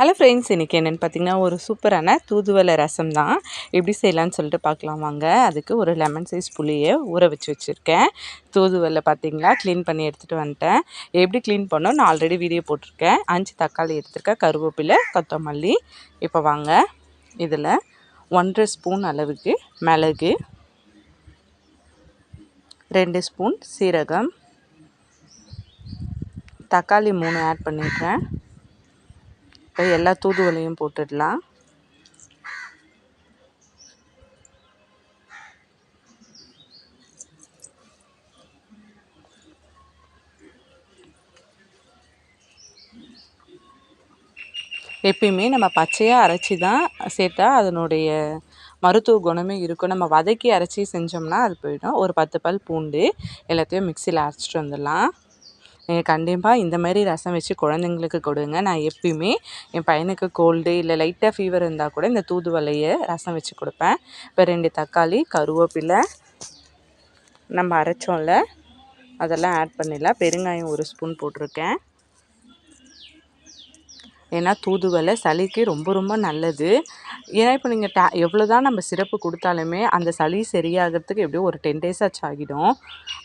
Hello friends இன்றைக்கி என்னென்னு பார்த்தீங்கன்னா ஒரு சூப்பரான தூதுவளை ரசம் தான். எப்படி செய்யலான்னு சொல்லிட்டு பார்க்கலாம் வாங்க. அதுக்கு ஒரு லெமன் சைஸ் புளியை ஊற வச்சு வச்சுருக்கேன். தூதுவளை பார்த்தீங்களா க்ளீன் பண்ணி எடுத்துகிட்டு வந்துட்டேன். எப்படி க்ளீன் பண்ணோம்? நான் ஆல்ரெடி வீடியோ போட்டிருக்கேன். அஞ்சு தக்காளி எடுத்துருக்கேன். கருவேப்பிலை கொத்தமல்லி. இப்போ வாங்க. இதில் ஒன்றரை ஸ்பூன் அளவுக்கு மிளகு. ரெண்டு ஸ்பூன் சீரகம். தக்காளி மூணு ஆட் பண்ணிடுறேன். இப்போ எல்லா தூதுவளையும் போட்டுடலாம். எப்பயுமே நம்ம பச்சையாக அரைச்சி தான் சேர்த்தா அதனுடைய மருத்துவ குணமே இருக்கும். நம்ம வதக்கி அரைச்சி செஞ்சோம்னா அது போயிடும். ஒரு பத்து பல் பூண்டு எல்லாத்தையும் மிக்சியில் அரைச்சிட்டு வந்துடலாம். நீங்கள் கண்டிப்பாக இந்த மாதிரி ரசம் வச்சு குழந்தைங்களுக்கு கொடுங்க. நான் எப்பயுமே என் பையனுக்கு கோல்டு இல்லை லைட்டாக ஃபீவர் இருந்தால் கூட இந்த தூதுவலையை ரசம் வச்சு கொடுப்பேன். இப்போ ரெண்டு தக்காளி கருவேப்பிலை நம்ம அரைச்சோம்ல அதெல்லாம் ஆட் பண்ணிடலாம். பெருங்காயம் ஒரு ஸ்பூன் போட்டிருக்கேன். ஏன்னா தூதுவளை சளிக்கு ரொம்ப ரொம்ப நல்லது. ஏன்னா இப்போ நீங்கள் டே எவ்வளோ தான் நம்ம சிறப்பு கொடுத்தாலுமே அந்த சளி சரியாகிறதுக்கு எப்படியோ ஒரு டென் டேஸ் ஆச்சு ஆகிடும்.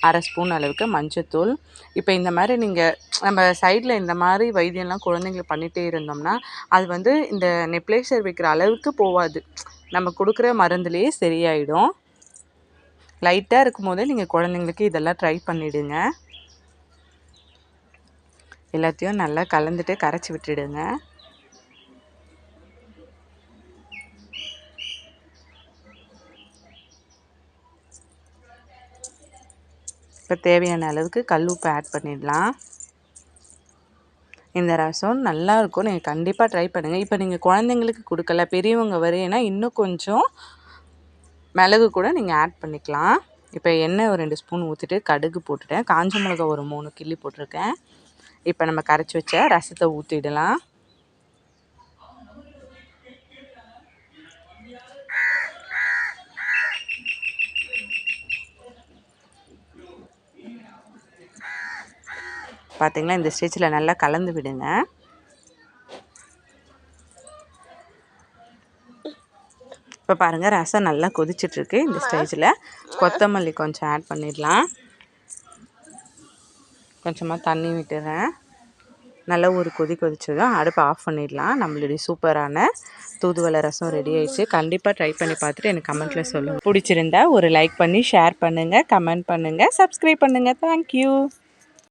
அரை ஸ்பூன் அளவுக்கு மஞ்சத்தூள். இப்போ இந்த மாதிரி நீங்கள் நம்ம சைடில் இந்த மாதிரி வைத்தியம்லாம் குழந்தைங்களுக்கு பண்ணிகிட்டே இருந்தோம்னா அது வந்து இந்த நெப்ளேஷர் வைக்கிற அளவுக்கு போகாது நம்ம கொடுக்குற மருந்துலேயே சரியாயிடும். லைட்டாக இருக்கும் போதே நீங்கள் குழந்தைங்களுக்கு இதெல்லாம் ட்ரை பண்ணிவிடுங்க எல்லாத்தையும் நல்லா கலந்துட்டு கரைச்சி விட்டுடுங்க. இப்போ தேவையான அளவுக்கு கல் உப்பு ஆட் பண்ணிடலாம். இந்த ரசம் நல்லாயிருக்கும் நீங்கள் கண்டிப்பாக ட்ரை பண்ணுங்கள் இப்போ நீங்கள் குழந்தைங்களுக்கு கொடுக்கல பெரியவங்க வரையினா இன்னும் கொஞ்சம் மிளகு கூட நீங்கள் ஆட் பண்ணிக்கலாம். இப்போ எண்ணெய் ஒரு ரெண்டு ஸ்பூன் ஊற்றிட்டு கடுகு போட்டுட்டேன். காஞ்ச மிளகா ஒரு மூணு கிள்ளி போட்டிருக்கேன். இப்போ நம்ம கரைச்சி வச்ச ரசத்தை ஊற்றிடலாம் பார்த்திங்களா இந்த ஸ்டேஜில் நல்லா கலந்து விடுங்க. இப்போ பாருங்கள் ரசம் நல்லா கொதிச்சிட்ருக்கு இந்த ஸ்டேஜில் கொத்தமல்லி கொஞ்சம் ஆட் பண்ணிடலாம். கொஞ்சமாக தண்ணி விட்டுறேன். நல்லா ஒரு கொதி கொதிச்சதும் அடுப்பை ஆஃப் பண்ணிடலாம். நம்மளுடைய சூப்பரான தூதுவளை ரசம் ரெடி ஆயிடுச்சு. கண்டிப்பாக ட்ரை பண்ணி பார்த்துட்டு எனக்கு கமெண்ட்டில் சொல்லுங்கள் பிடிச்சிருந்தா ஒரு லைக் பண்ணி ஷேர் பண்ணுங்கள் கமெண்ட் பண்ணுங்கள் சப்ஸ்கிரைப் பண்ணுங்கள் தேங்க்யூ